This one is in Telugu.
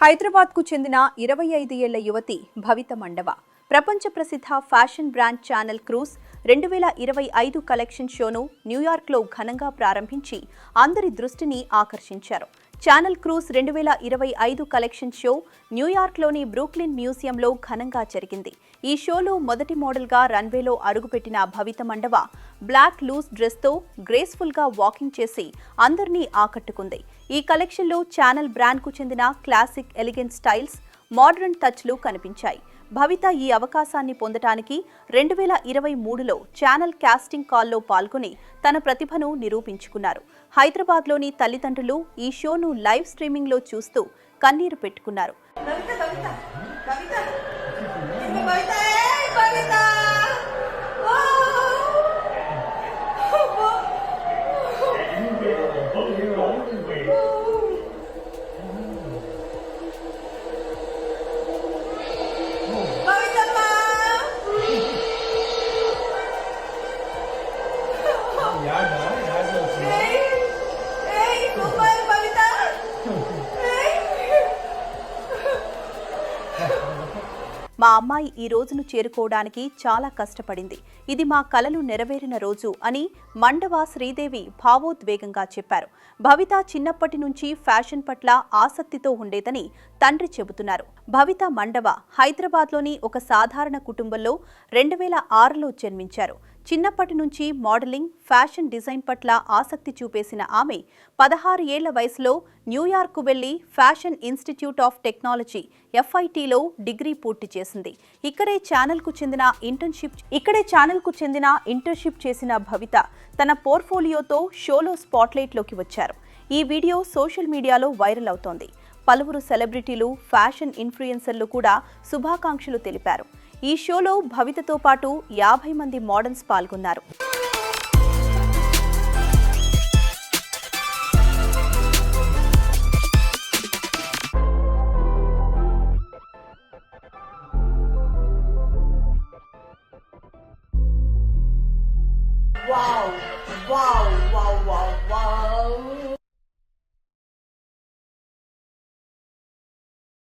హైదరాబాద్కు చెందిన ఇరవై ఐదు ఏళ్ళ యువతి భవిత మండవ. ప్రపంచ ప్రసిద్ధ ఫ్యాషన్ బ్రాండ్ ఛానల్ క్రూజ్ రెండు వేల ఇరవై ఐదు కలెక్షన్ షోను న్యూయార్క్లో ఘనంగా ప్రారంభించి అందరి దృష్టిని ఆకర్షించారు. ఛానల్ క్రూజ్ రెండు వేల ఇరవై ఐదు కలెక్షన్ షో న్యూయార్క్లోని బ్రూక్లిన్ మ్యూజియంలో ఘనంగా జరిగింది. ఈ షోలో మొదటి మోడల్గా రన్వేలో అడుగుపెట్టిన భవిత మండవ బ్లాక్ లూజ్ డ్రెస్తో గ్రేస్ఫుల్గా వాకింగ్ చేసి అందరినీ ఆకట్టుకుంది. ఈ కలెక్షన్లో ఛానల్ బ్రాండ్కు చెందిన క్లాసిక్ ఎలిగెంట్ స్టైల్స్ మోడర్న్ టచ్లు కనిపించాయి. భవిత ఈ అవకాశాన్ని పొందటానికి రెండు వేల ఇరవై మూడులో ఛానల్ కాస్టింగ్ కాల్లో పాల్గొని తన ప్రతిభను నిరూపించుకున్నారు. హైదరాబాద్లోని తల్లిదండ్రులు ఈ షోను లైవ్ స్ట్రీమింగ్లో చూస్తూ కన్నీరు పెట్టుకున్నారు. Giỏi! మా అమ్మాయి ఈ రోజును చేరుకోవడానికి చాలా కష్టపడింది. ఇది మా కలలు నెరవేరిన రోజు అని మండవ శ్రీదేవి భావోద్వేగంగా చెప్పారు. భవిత చిన్నప్పటి నుంచి ఫ్యాషన్ పట్ల ఆసక్తితో ఉండేదని తండ్రి చెబుతున్నారు. భవిత మండవ హైదరాబాద్లోని ఒక సాధారణ కుటుంబంలో రెండు వేల ఆరులో జన్మించారు. చిన్నప్పటి నుంచి మోడలింగ్ ఫ్యాషన్ డిజైన్ పట్ల ఆసక్తి చూపేసిన ఆమె పదహారు ఏళ్ళ వయసులో న్యూయార్క్ వెళ్ళి ఫ్యాషన్ ఇన్స్టిట్యూట్ ఆఫ్ టెక్నాలజీ ఎఫ్ఐటిలో డిగ్రీ పూర్తి చేసింది. ఇక్కడే ఛానల్కు చెందిన ఇంటర్న్షిప్ ఇక్కడే ఛానల్కు చెందిన ఇంటర్న్షిప్ చేసిన భవిత తన పోర్ట్ఫోలియోతో షోలో స్పాట్లైట్లోకి వచ్చారు. ఈ వీడియో సోషల్ మీడియాలో వైరల్ అవుతోంది. పలువురు సెలబ్రిటీలు ఫ్యాషన్ ఇన్ఫ్లుయెన్సర్లు కూడా శుభాకాంక్షలు తెలిపారు. ఈ షోలో భవితతో పాటు యాభై మంది మోడల్స్ పాల్గొన్నారు. wow, wow, wow, wow.